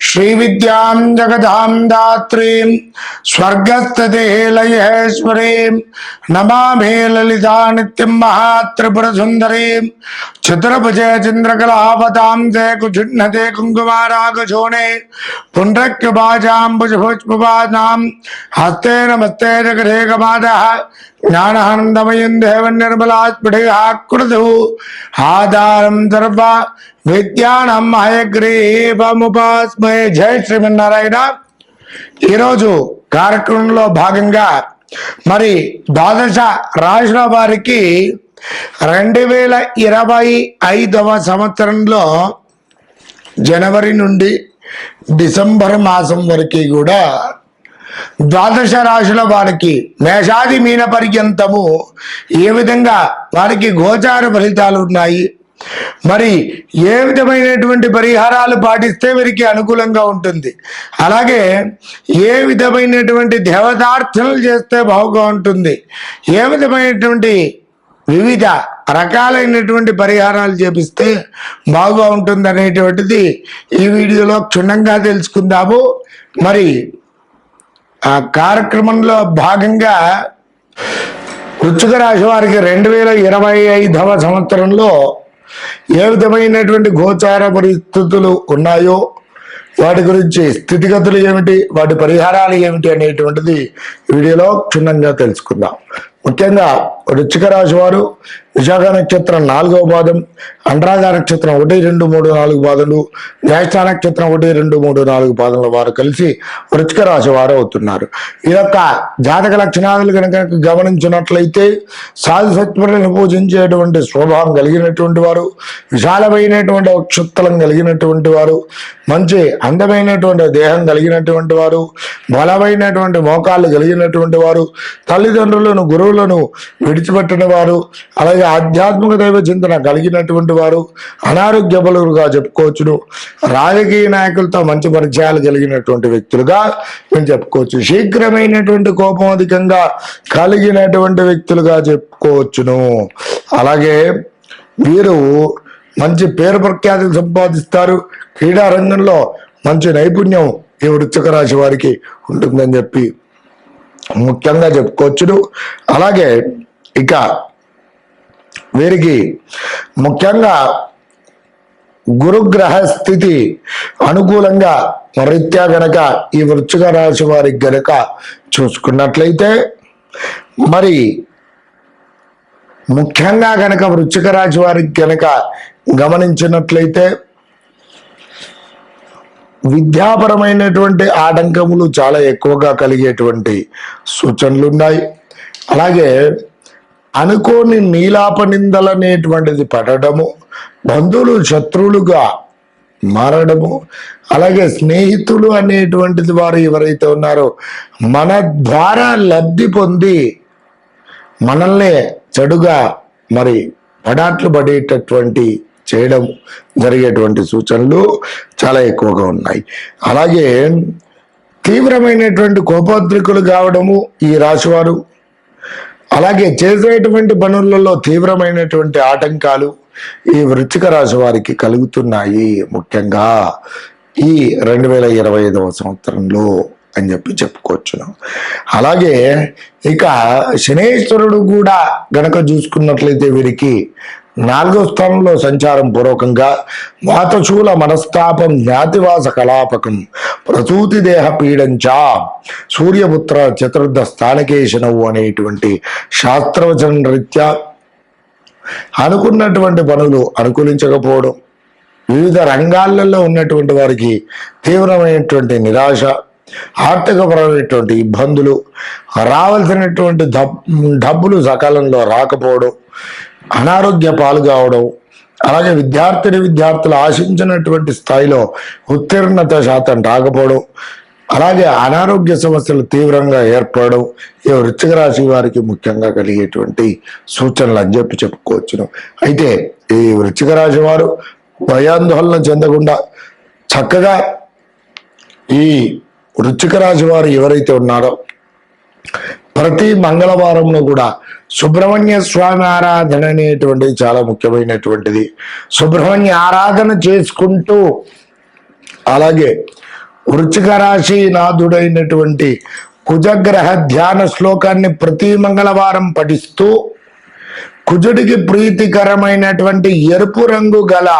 శ్రీ విద్యాం జగదాం దాత్రీం స్వర్గస్థితిలయేశ్వరీం నమామే లలితా నిత్యం మహాత్రిపుర సుందరీం చతురభుజే చంద్రకళావతాం తే కుజున్నతే కుంకుమారాగశోణే పుండ్రక్యపాజాంబుజపుష్పపాదాం హస్తే నమస్తే జగదేకమాదः జ్ఞానానందమయం దేవం నిర్మలాస్ఫుటికాకృతు ఆధారం సర్వ విద్యానం హయగ్రీవముపాస్మయ జయ శ్రీమన్నారాయణ. ఈరోజు కార్యక్రమంలో భాగంగా మరి ద్వాదశ రాశుల వారికి రెండు వేల ఇరవై ఐదవ సంవత్సరంలో జనవరి నుండి డిసెంబర్ మాసం వరకు కూడా ద్వాదశ రాశుల వారికి మేషాది మీన పర్యంతము ఏ విధంగా వారికి గోచార ఫలితాలు ఉన్నాయి? మరి ఏ విధమైనటువంటి పరిహారాలు పాటిస్తే వీరికి అనుకూలంగా ఉంటుంది? అలాగే ఏ విధమైనటువంటి దేవతార్థనలు చేస్తే బాగుగా ఉంటుంది? ఏ విధమైనటువంటి వివిధ రకాలైనటువంటి పరిహారాలు చేపిస్తే బాగా ఉంటుంది అనేటువంటిది ఈ వీడియోలో క్షుణ్ణంగా తెలుసుకుందాము. మరి ఆ కార్యక్రమంలో భాగంగా వృత్తిక రాశి వారికి రెండు వేల ఇరవై ఐదవ సంవత్సరంలో ఏ విధమైనటువంటి గోచార పరిస్థితులు ఉన్నాయో వాటి గురించి స్థితిగతులు ఏమిటి వాటి పరిహారాలు ఏమిటి అనేటువంటిది వీడియోలో క్షుణ్ణంగా తెలుసుకుందాం. ముఖ్యంగా వృశ్చిక రాశి వారు విశాఖ నక్షత్రం నాలుగవ పాదం అనురాధ నక్షత్రం ఒకటి రెండు మూడు నాలుగు పాదములు జ్యేష్ఠ నక్షత్రం ఒకటి రెండు మూడు నాలుగు పాదముల వారు కలిసి వృచ్చిక రాశి వారు అవుతున్నారు. ఈ యొక్క జాతక లక్షణాలు కనుక గమనించినట్లయితే సాధు సత్వరులను పూజించేటువంటి స్వభావం కలిగినటువంటి వారు విశాలమైనటువంటి క్షుత్తలం కలిగినటువంటి వారు మంచి అందమైనటువంటి దేహం కలిగినటువంటి వారు బలమైనటువంటి మోకాళ్ళు కలిగినటువంటి వారు తల్లిదండ్రులను గురువులను విడిచిపెట్టిన వారు అలాగే ఆధ్యాత్మిక దైవ చింతన కలిగినటువంటి వారు అనారోగ్య బలుగా చెప్పుకోవచ్చును. రాజకీయ నాయకులతో మంచి పరిచయాలు కలిగినటువంటి వ్యక్తులుగా మేము చెప్పుకోవచ్చు. శీఘ్రమైనటువంటి కోపం అధికంగా కలిగినటువంటి వ్యక్తులుగా చెప్పుకోవచ్చును. అలాగే వీరు మంచి పేరు ప్రఖ్యాతులు సంపాదిస్తారు. క్రీడా రంగంలో మంచి నైపుణ్యం ఈ వృత్తిక రాశి వారికి ఉంటుందని చెప్పి ముఖ్యంగా చెప్పుకోవచ్చును. అలాగే ఇక వీరికి ముఖ్యంగా గురుగ్రహ స్థితి అనుకూలంగా రీత్యా గనక ఈ వృశ్చిక రాశి వారికి గనక చూసుకున్నట్లయితే మరి ముఖ్యంగా గనక వృశ్చిక రాశి వారికి గనక గమనించినట్లయితే విద్యాపరమైనటువంటి ఆటంకములు చాలా ఎక్కువగా కలిగేటువంటి సూచనలు ఉన్నాయి అలాగే అనుకోని నీలాప నిందలనేటువంటిది పడడము బంధువులు శత్రువులుగా మారడము అలాగే స్నేహితులు అనేటువంటిది వారు ఎవరైతే ఉన్నారో మన ద్వారా లబ్ధి పొంది మనల్ని చెడుగా మరి పడాట్లు పడేటటువంటి చేయడం జరిగేటువంటి సూచనలు చాలా ఎక్కువగా ఉన్నాయి. అలాగే తీవ్రమైనటువంటి కోపోద్రికులు కావడము ఈ రాశివారు. అలాగే చేసేటువంటి పనులలో తీవ్రమైనటువంటి ఆటంకాలు ఈ వృశ్చిక రాశి వారికి కలుగుతున్నాయి ముఖ్యంగా ఈ రెండు వేల ఇరవై ఐదవ సంవత్సరంలో అని చెప్పి చెప్పుకోవచ్చును. అలాగే ఇక శనేశ్వరుడు కూడా గనక చూసుకున్నట్లయితే వీరికి నాలుగో స్థానంలో సంచారం పూర్వకంగా వాతశూల మనస్తాపం జ్ఞాతివాస కలాపకం ప్రసూతి దేహ పీడంచ సూర్యపుత్ర చతుర్థ స్థానకేశనవు అనేటువంటి శాస్త్రవచన రీత్యా అనుకున్నటువంటి పనులు అనుకూలించకపోవడం వివిధ రంగాలలో ఉన్నటువంటి వారికి తీవ్రమైనటువంటి నిరాశ ఆర్థికపరమైనటువంటి ఇబ్బందులు రావాల్సినటువంటి డబ్బులు సకాలంలో రాకపోవడం అనారోగ్య పాలు కావడం అలాగే విద్యార్థిని విద్యార్థులు ఆశించినటువంటి స్థాయిలో ఉత్తీర్ణత శాతం రాకపోవడం అలాగే అనారోగ్య సమస్యలు తీవ్రంగా ఏర్పడడం ఈ వృశ్చిక రాశి వారికి ముఖ్యంగా కలిగేటువంటి సూచనలు అని చెప్పి చెప్పుకోవచ్చును. అయితే ఈ వృశ్చిక రాశి వారు భయాందోళన చెందకుండా చక్కగా ఈ వృశ్చిక రాశి వారు ఎవరైతే ఉన్నారో ప్రతి మంగళవారంలో కూడా సుబ్రహ్మణ్య స్వామి ఆరాధన అనేటువంటిది చాలా ముఖ్యమైనటువంటిది. సుబ్రహ్మణ్య ఆరాధన చేసుకుంటూ అలాగే వృచ్చిక రాశి నాథుడైనటువంటి కుజగ్రహ ధ్యాన శ్లోకాన్ని ప్రతి మంగళవారం పఠిస్తూ కుజుడికి ప్రీతికరమైనటువంటి ఎరుపు రంగు గల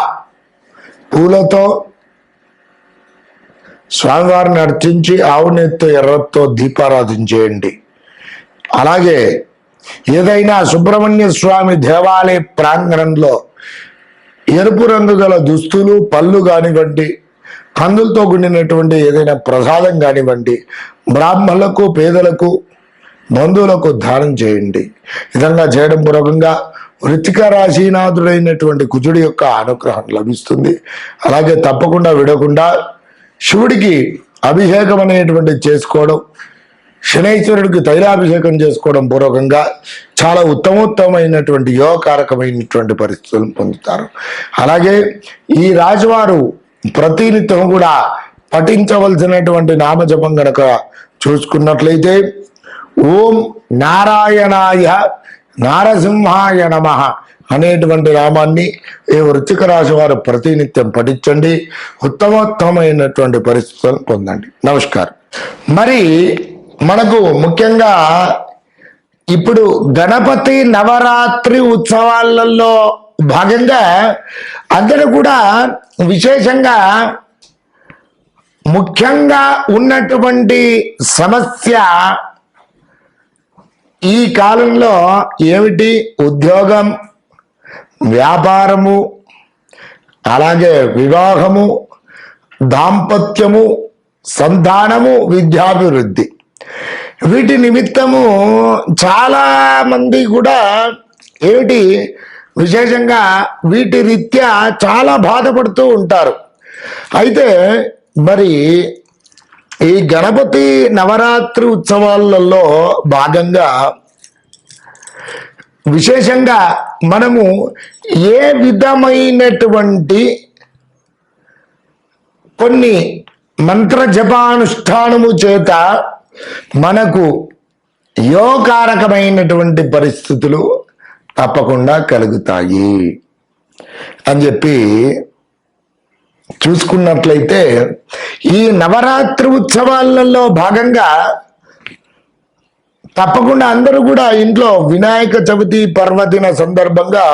పూలతో స్వామివారిని అర్చించి ఆవునెత్తు ఎర్రతో దీపారాధన చేయండి. అలాగే ఏదైనా సుబ్రహ్మణ్య స్వామి దేవాలయ ప్రాంగణంలో ఎరుపు రంగు గల దుస్తులు పళ్ళు కానివ్వండి కందులతో కూడినటువంటి ఏదైనా ప్రసాదం కానివ్వండి బ్రాహ్మణులకు పేదలకు బంధువులకు దానం చేయండి. విధంగా చేయడం పూర్వకంగా వృత్తిక రాశీనాథుడైనటువంటి కుజుడి యొక్క అనుగ్రహం లభిస్తుంది. అలాగే తప్పకుండా విడకుండా శివుడికి అభిషేకం అనేటువంటి చేసుకోవడం శనైశ్వరుడికి తైలాభిషేకం చేసుకోవడం పూర్వకంగా చాలా ఉత్తమోత్తమైనటువంటి యోగకారకమైనటువంటి పరిస్థితులను పొందుతారు. అలాగే ఈ రాజువారు ప్రతినిత్యం కూడా పఠించవలసినటువంటి నామజపం గనక చూసుకున్నట్లయితే ఓం నారాయణాయ నారసింహాయ నమ అనేటువంటి నామాన్ని ఈ వృత్తిక రాశి వారు ప్రతినిత్యం పఠించండి. ఉత్తమోత్తమైనటువంటి పరిస్థితులను పొందండి. నమస్కారం. మరి మనకు ముఖ్యంగా ఇప్పుడు గణపతి నవరాత్రి ఉత్సవాలలో భాగంగా అందరూ కూడా విశేషంగా ముఖ్యంగా ఉన్నటువంటి సమస్య ఈ కాలంలో ఏమిటి? ఉద్యోగం వ్యాపారము అలాగే వివాహము దాంపత్యము సంతానము విద్యాభివృద్ధి. వీటి నిమిత్తము చాలా మంది కూడా ఏమిటి విశేషంగా వీటి రీత్యా చాలా బాధపడుతూ ఉంటారు. అయితే మరి ఈ గణపతి నవరాత్రి ఉత్సవాలలో భాగంగా విశేషంగా మనము ఏ విధమైనటువంటి కొన్ని మంత్ర జపానుష్ఠానము చేత మనకు యోగకారకమైనటువంటి పరిస్థితులు తప్పకుండా కలుగుతాయి అని చెప్పి చూసుకున్నట్లయితే ఈ నవరాత్రి ఉత్సవాలలో భాగంగా తప్పకుండా అందరూ కూడా ఇంట్లో వినాయక చవితి పర్వదిన సందర్భంగా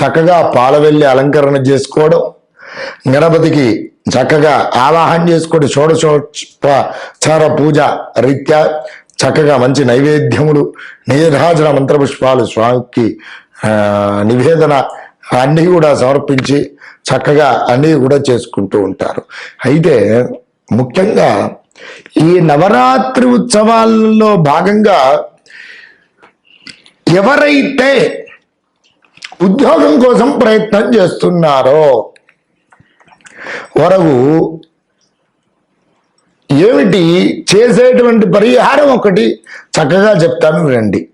చక్కగా పాలవెల్లి అలంకరణ చేసుకోవడం గణపతికి చక్కగా ఆవాహన చేసుకొని షోడశోపచార పూజ రీత్యా చక్కగా మంచి నైవేద్యములు నీరాజన మంత్రపుష్పాలు స్వామికి నివేదన అన్నీ కూడా సమర్పించి చక్కగా అన్నీ కూడా చేసుకుంటూ ఉంటారు. అయితే ముఖ్యంగా ఈ నవరాత్రి ఉత్సవాలలో భాగంగా ఎవరైతే ఉద్యోగం కోసం ప్రయత్నం చేస్తున్నారో వరకు ఏమిటి చేసేటువంటి పరిహారం ఒకటి? చక్కగా చెప్తాను వినండి.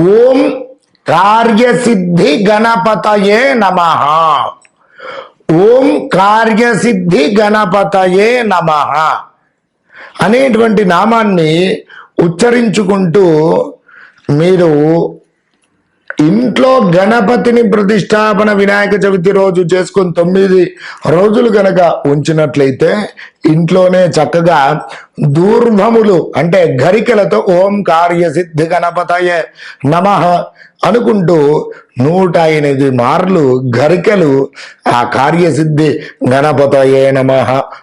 ఓం కార్యసిద్ధి గణపతయే నమ. ఓం కార్యసిద్ధి గణపతయే నమ. అనేటువంటి నామాన్ని ఉచ్చరించుకుంటూ మీరు ఇంట్లో గణపతిని ప్రతిష్టాపన వినాయక చవితి రోజు చేసుకొని తొమ్మిది రోజులు గనక ఉంచినట్లయితే ఇంట్లోనే చక్కగా దూర్భములు అంటే గరికలతో ఓం కార్యసిద్ధి గణపతయే నమ అనుకుంటూ నూట ఎనిమిది మార్లు గరికలు ఆ కార్యసిద్ధి గణపతయే నమ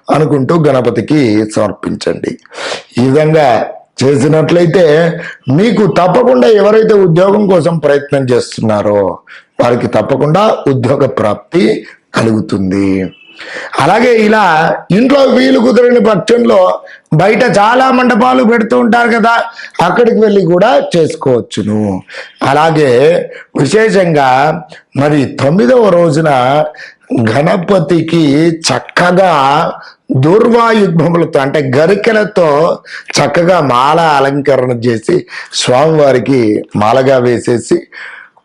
అనుకుంటూ గణపతికి సమర్పించండి. ఈ విధంగా చేసినట్లయితే మీకు తప్పకుండా ఎవరైతే ఉద్యోగం కోసం ప్రయత్నం చేస్తున్నారో వారికి తప్పకుండా ఉద్యోగ ప్రాప్తి కలుగుతుంది. అలాగే ఇలా ఇంట్లో వీలు కుదిరిన పక్షంలో బయట చాలా మండపాలు పెడుతూ ఉంటారు కదా అక్కడికి వెళ్ళి కూడా చేసుకోవచ్చును. అలాగే విశేషంగా మరి తొమ్మిదవ రోజున గణపతికి చక్కగా దూర్వాయుగ్మములతో అంటే గరికలతో చక్కగా మాల అలంకరణ చేసి స్వామివారికి మాలగా వేసేసి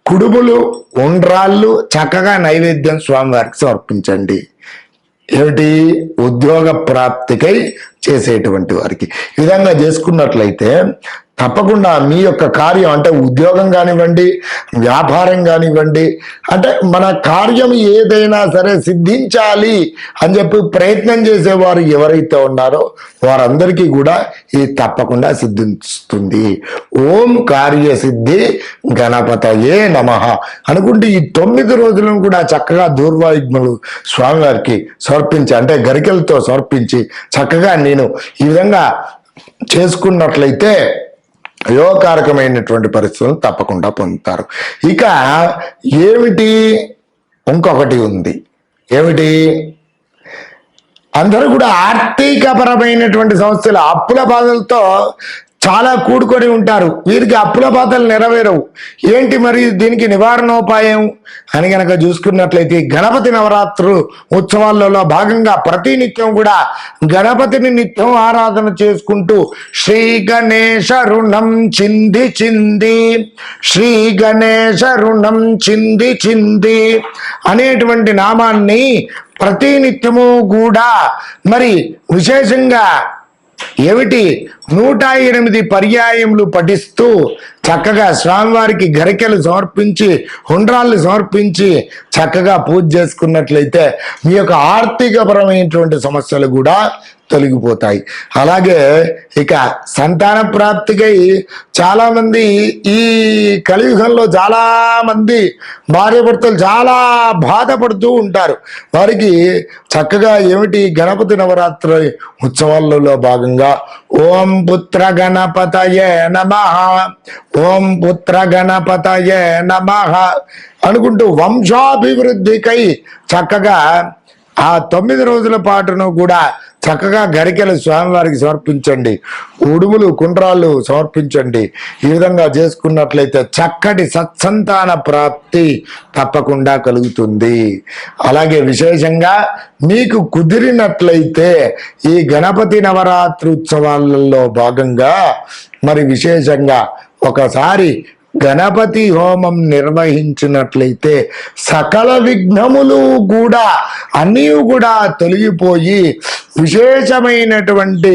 కుడుములు ఉండ్రాళ్ళు చక్కగా నైవేద్యం స్వామివారికి సమర్పించండి. ఏమిటి? ఉద్యోగ ప్రాప్తికై చేసేటువంటి వారికి. ఈ విధంగా చేసుకున్నట్లయితే తప్పకుండా మీ యొక్క కార్యం అంటే ఉద్యోగం కానివ్వండి వ్యాపారం కానివ్వండి అంటే మన కార్యం ఏదైనా సరే సిద్ధించాలి అని చెప్పి ప్రయత్నం చేసేవారు ఎవరైతే ఉన్నారో వారందరికీ కూడా ఇది తప్పకుండా సిద్ధిస్తుంది. ఓం కార్యసిద్ధి గణపతయే నమ అనుకుంటే ఈ తొమ్మిది రోజులను కూడా చక్కగా దూర్వాయుగ్ములు స్వామివారికి సమర్పించి అంటే గరికలతో సమర్పించి చక్కగా నేను ఈ విధంగా చేసుకున్నట్లయితే యోగకారకమైనటువంటి పరిస్థితులను తప్పకుండా పొందుతారు. ఇక ఏమిటి? ఇంకొకటి ఉంది. ఏమిటి? అందరూ కూడా ఆర్థికపరమైనటువంటి సమస్యలు అప్పుల బాధలతో చాలా కూడుకొని ఉంటారు. వీరికి అప్పుల బాధలు నెరవేరవు. ఏంటి మరి దీనికి నివారణోపాయం? అని గనక చూసుకున్నట్లయితే గణపతి నవరాత్రు ఉత్సవాలలో భాగంగా ప్రతి నిత్యం కూడా గణపతిని నిత్యం ఆరాధన చేసుకుంటూ శ్రీ గణేశ రుణం చింది చింది శ్రీ గణేశ రుణం చింది చింది అనేటువంటి నామాన్ని ప్రతి నిత్యము కూడా మరి విశేషంగా ఏమిటి? నూట ఎనిమిది పర్యాయములు పఠిస్తూ చక్కగా స్వామివారికి గరికెలు సమర్పించి హుండ్రాళ్ళు సమర్పించి చక్కగా పూజ చేసుకున్నట్లయితే మీ యొక్క ఆర్థికపరమైనటువంటి సమస్యలు కూడా తొలగిపోతాయి. అలాగే ఇక సంతాన ప్రాప్తికై చాలామంది ఈ కలియుగంలో చాలా మంది చాలా బాధపడుతూ ఉంటారు. వారికి చక్కగా ఏమిటి గణపతి నవరాత్రి ఉత్సవాలలో భాగంగా ఓం పుత్ర గణపతయే నమ ఓం పుత్ర గణపతయే నమ అనుకుంటూ వంశాభివృద్ధికై చక్కగా ఆ తొమ్మిది రోజుల పాటును కూడా చక్కగా గరికెలు స్వామివారికి సమర్పించండి. ఉడుములు కుండ్రాళ్ళు సమర్పించండి. ఈ విధంగా చేసుకున్నట్లయితే చక్కటి సత్సంతాన ప్రాప్తి తప్పకుండా కలుగుతుంది. అలాగే విశేషంగా మీకు కుదిరినట్లయితే ఈ గణపతి నవరాత్రి ఉత్సవాలలో భాగంగా మరి విశేషంగా ఒకసారి గణపతి హోమం నిర్వహించినట్లయితే సకల విఘ్నములు కూడా అన్నీ కూడా తొలగిపోయి విశేషమైనటువంటి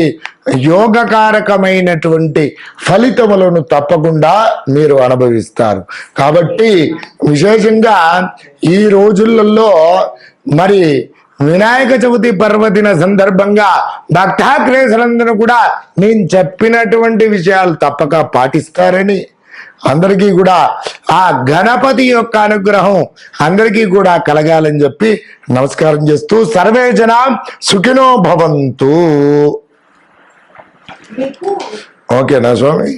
యోగకారకమైనటువంటి ఫలితములను తప్పకుండా మీరు అనుభవిస్తారు. కాబట్టి విశేషంగా ఈ రోజులలో మరి వినాయక చవితి పర్వదిన సందర్భంగా భక్తాక్రేసులందరూ కూడా నేను చెప్పినటువంటి విషయాలు తప్పక పాటిస్తారని అందరికీ కూడా ఆ గణపతి యొక్క అనుగ్రహం అందరికీ కూడా కలగాలని చెప్పి నమస్కారం చేస్తూ సర్వే జన సుఖినో భవంతు. ఓకేనా స్వామి?